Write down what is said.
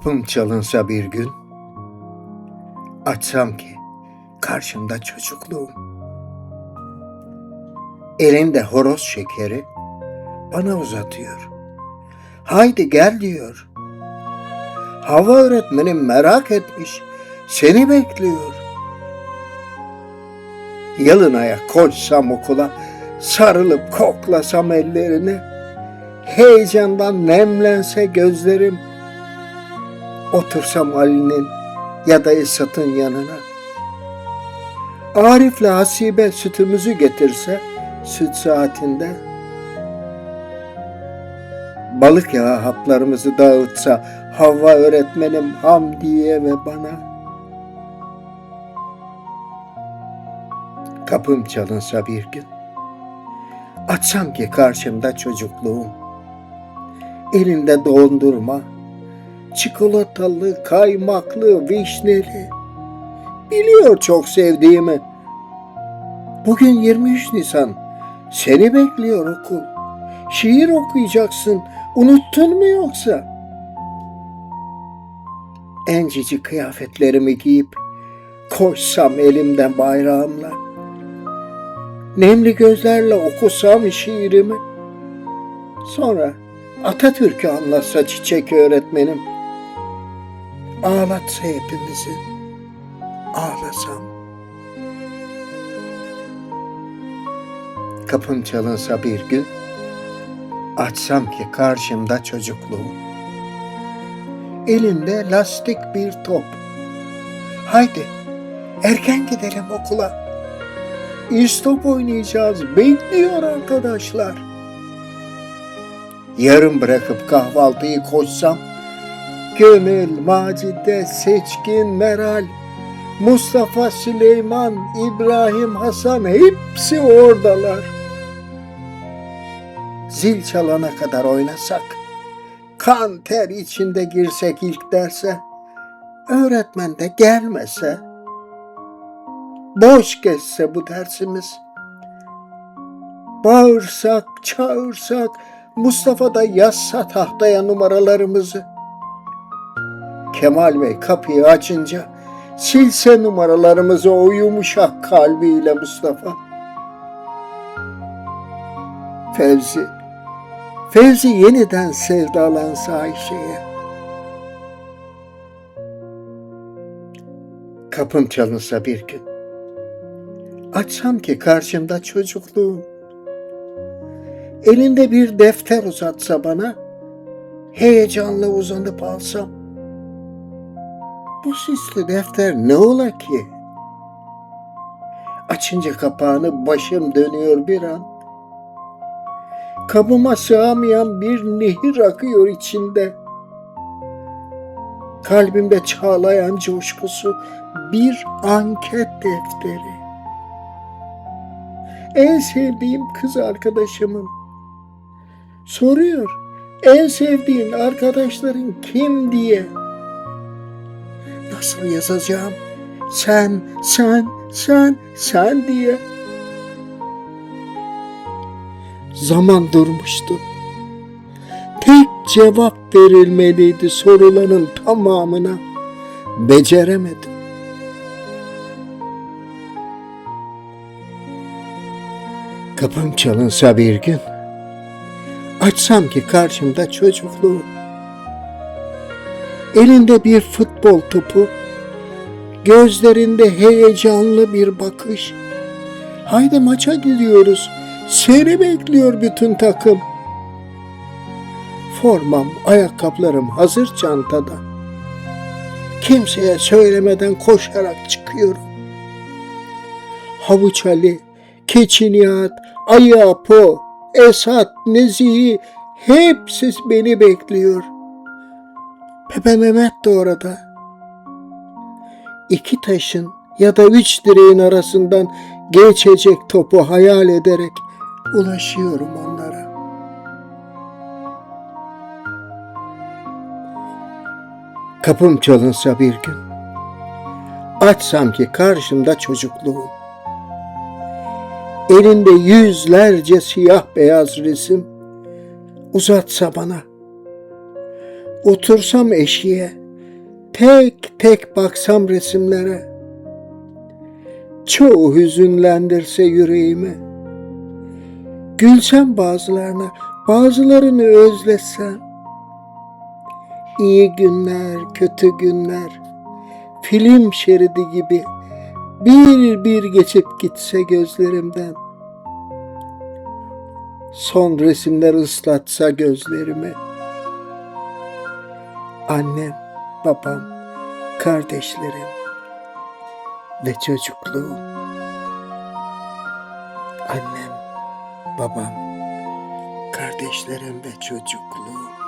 Kapım çalınsa bir gün, açsam ki karşımda çocukluğum. Elinde horoz şekeri bana uzatıyor. Haydi gel diyor. Hava öğretmenim merak etmiş, seni bekliyor. Yalın ayak koşsam okula, sarılıp koklasam ellerini, heyecandan nemlense gözlerim, otursam Ali'nin ya da Esat'ın yanına. Arif'le Hasibe sütümüzü getirse süt saatinde. Balık yağı haplarımızı dağıtsa Havva öğretmenim Hamdiye ve bana. Kapım çalınsa bir gün. Açsam ki karşımda çocukluğum. Elinde dondurma, çikolatalı, kaymaklı, vişneli. Biliyor çok sevdiğimi. Bugün 23 Nisan. Seni bekliyor okul. Şiir okuyacaksın. Unuttun mu yoksa? En cici kıyafetlerimi giyip koşsam elimden bayrağımla. Nemli gözlerle okusam şiirimi. Sonra Atatürk'ü anlatsa çiçek öğretmenim. Ağlatsa hepimizi. Ağlasam. Kapım çalınsa bir gün. Açsam ki karşımda çocukluğum. Elinde lastik bir top. Haydi erken gidelim okula. İstop oynayacağız. Bekliyor arkadaşlar. Yarım bırakıp kahvaltıyı koşsam, Gönül, Macide, Seçkin, Meral, Mustafa, Süleyman, İbrahim, Hasan hepsi oradalar. Zil çalana kadar oynasak, kan ter içinde girsek ilk derse, öğretmen de gelmese, boş geçse bu dersimiz, bağırsak, çağırsak, Mustafa da yazsa tahtaya numaralarımızı. Kemal Bey kapıyı açınca silse numaralarımızı o yumuşak kalbiyle Mustafa. Fevzi, Fevzi yeniden sevdalansa Ayşe'ye. Kapım çalınsa bir gün. Açsam ki karşımda çocukluğum. Elinde bir defter uzatsa bana, heyecanla uzanıp alsam. Bu sisli defter ne ola ki? Açınca kapağını başım dönüyor bir an. Kabıma sığamayan bir nehir akıyor içinde. Kalbimde çağlayan coşkusu bir anket defteri. En sevdiğim kız arkadaşımın. Soruyor, en sevdiğin arkadaşların kim diye. Nasıl yazacağım? Sen, sen, sen, sen diye. Zaman durmuştu. Tek cevap verilmeliydi soruların tamamına. Beceremedim. Kapım çalınsa bir gün, açsam ki karşımda çocukluğum. Elinde bir futbol topu, gözlerinde heyecanlı bir bakış. Haydi maça gidiyoruz. Seni bekliyor bütün takım. Formam, ayakkabılarım hazır çantada. Kimseye söylemeden koşarak çıkıyorum. Havuç Ali, Keçi Nihat, Ali Apo, Esat, Nezihi hepsi beni bekliyor. Pepe Mehmet de orada. İki taşın ya da üç direğin arasından geçecek topu hayal ederek ulaşıyorum onlara. Kapım çalınsa bir gün, açsam ki karşımda çocukluğum. Elinde yüzlerce siyah beyaz resim uzatsa bana. Otursam eşiğe, tek tek baksam resimlere. Çoğu hüzünlendirse yüreğimi. Gülsem bazılarına, bazılarını özlesem. İyi günler, kötü günler, film şeridi gibi bir bir geçip gitse gözlerimden. Son resimler ıslatsa gözlerimi. Annem, babam, kardeşlerim ve çocukluğum. Annem, babam, kardeşlerim ve çocukluğum.